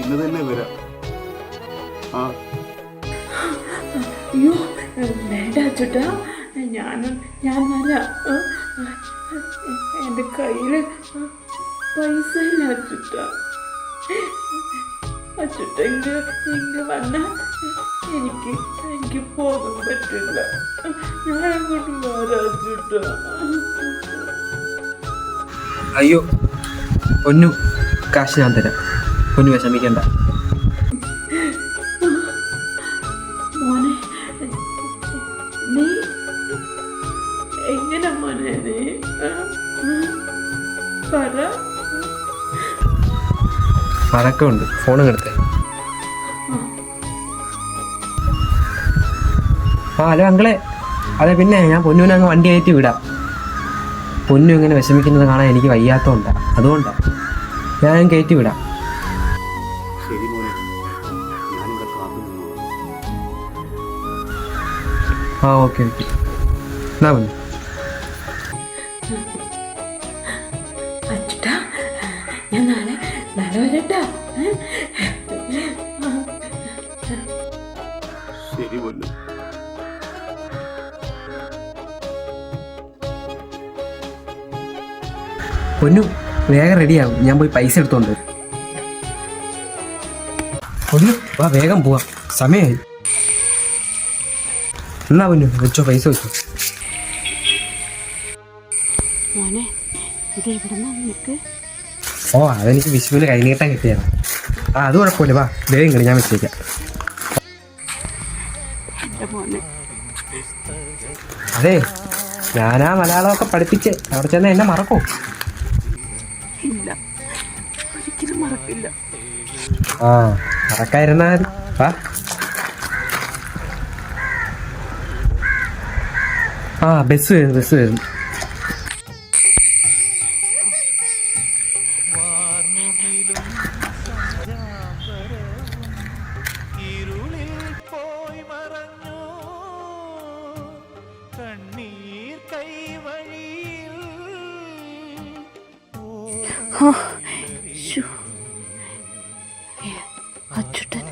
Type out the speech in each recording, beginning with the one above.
ഇന്ന് തന്നെ വരാം. ആ. അയ്യോ വേണ്ട അച്ചുട്ടാ ഞാൻ ഞാൻ വരാം. എന്റെ കയ്യിൽ പൈസ ഇല്ല അച്ചുട്ട അച്ചുട്ട ഇങ്ങ് ഇങ്ങ് വന്ന എനിക്ക് പോകാൻ പറ്റില്ല. ഞാൻ അങ്ങോട്ട് അയ്യോ പൊന്നു. കാശ് ഞാൻ തരാം. പൊന്നു വിഷമിക്കണ്ട. മോനെ നീ എങ്ങനെ മോനെ നീ? ആ? ആ? പറ. പഴക്കമുണ്ട് ഫോണും എടുത്തേ. ആ ഹലോ അങ്കിളെ അതെ പിന്നെ ഞാൻ പൊന്നുവിനെ അങ്ങ് വണ്ടി കയറ്റി വിടാം. പൊന്നു ഇങ്ങനെ വിഷമിക്കുന്നത് കാണാൻ എനിക്ക് വയ്യാത്തതുകൊണ്ടാണ് അതുകൊണ്ടാ. ഞാൻ കയറ്റി വിടാം. ആ ഓക്കെ ഓക്കെ. എന്നാ പൊന്നു. ഞാൻ നാളെ നാളെ വരട്ടാ. ശരി പൊന്നു പൊന്നു വേഗം റെഡിയാവും ഞാൻ പോയി പൈസ എടുത്തോണ്ട്. പൊന്നു വാ വേഗം പോവാം. സമയമായി എന്നാ പൊന്നു വെച്ചോ പൈസ വെച്ചോ. മോനെ ഇത് നിനക്ക്? ഓ അതെനിക്ക് വിഷുവിന് കൈനീട്ടം കിട്ടിയാണ് ആ അത് കുഴപ്പമില്ല. വാ വേഗം കളി ഞാൻ വെച്ചേക്കാം. അതെ ഞാനാ മലയാളമൊക്കെ പഠിപ്പിച്ച് അവിടെ ചെന്ന് എന്നെ മറക്കോ. മറക്കില്ല ആ മറക്കാതിരുന്നാൽ വാ ആ? ബസ് വരുന്നു ബസ് വരുന്നു. ഇരുളിൽ ഏ, അച്ചുട്ടൻ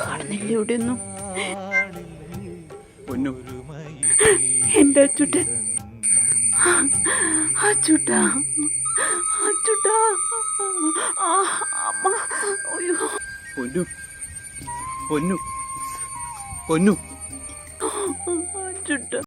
കാണുന്നില്ല ഇവിടെയൊന്നും പൊന്നു. എന്റെ അച്ചുട്ടൻ അച്ചുട്ട അച്ചുട്ട അമ്മ. അയ്യോ. പൊന്നു. പൊന്നു. പൊന്നു. അച്ചുട്ട